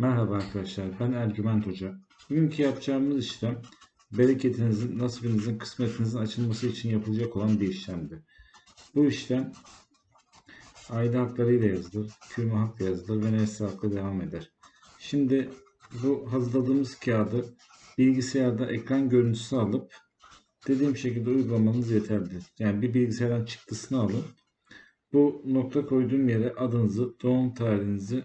Merhaba arkadaşlar, ben Ercüment Hoca. Bugünkü yapacağımız işlem, bereketinizin, nasibinizin, kısmetinizin açılması için yapılacak olan bir işlemdi. Bu işlem, aile haklarıyla yazılır, kürme hakla yazılır ve nesli hakla devam eder. Şimdi bu hazırladığımız kağıdı bilgisayarda ekran görüntüsü alıp dediğim şekilde uygulamanız yeterlidir. Yani bir bilgisayardan çıktısını alın. Bu nokta koyduğum yere adınızı, doğum tarihinizi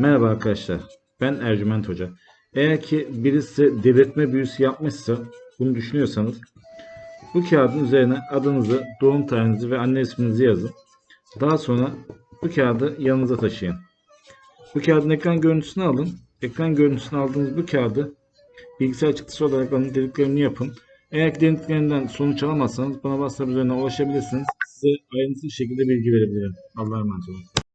Merhaba arkadaşlar. Ben Ercüment Hoca. Eğer ki birisi delirtme büyüsü yapmışsa bunu düşünüyorsanız bu kağıdın üzerine adınızı, doğum tarihinizi ve anne isminizi yazın. Daha sonra bu kağıdı yanınıza taşıyın. Bu kağıdın ekran görüntüsünü alın. Ekran görüntüsünü aldığınız bu kağıdı bilgisayar çıktısı olarak alın, dediklerini yapın. Eğer ki dediklerinden sonuç alamazsanız bana WhatsApp üzerinden ulaşabilirsiniz. Size ayrıntılı şekilde bilgi verebilirim. Allah'a emanet olun.